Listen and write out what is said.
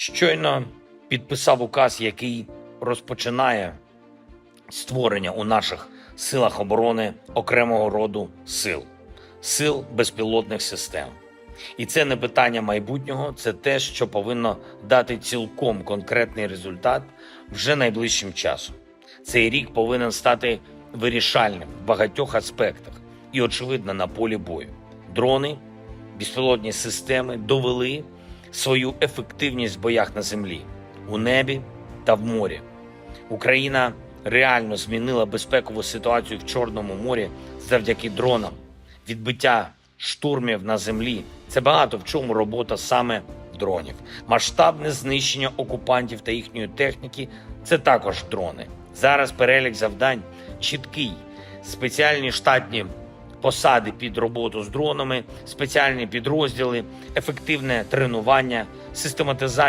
Щойно підписав указ, який розпочинає створення у наших силах оборони окремого роду сил сил безпілотних систем. І це не питання майбутнього, це те, що повинно дати цілком конкретний результат вже найближчим часом. Цей рік повинен стати вирішальним в багатьох аспектах і, очевидно, на полі бою. Дрони, безпілотні системи довели свою ефективність в боях на землі, у небі та в морі. Україна реально змінила безпекову ситуацію в Чорному морі завдяки дронам. Відбиття штурмів на землі це багато в чому робота саме дронів. Масштабне знищення окупантів та їхньої техніки це також дрони. Зараз перелік завдань чіткий. Спеціальні штатні посади під роботу з дронами, спеціальні підрозділи, ефективне тренування, систематизація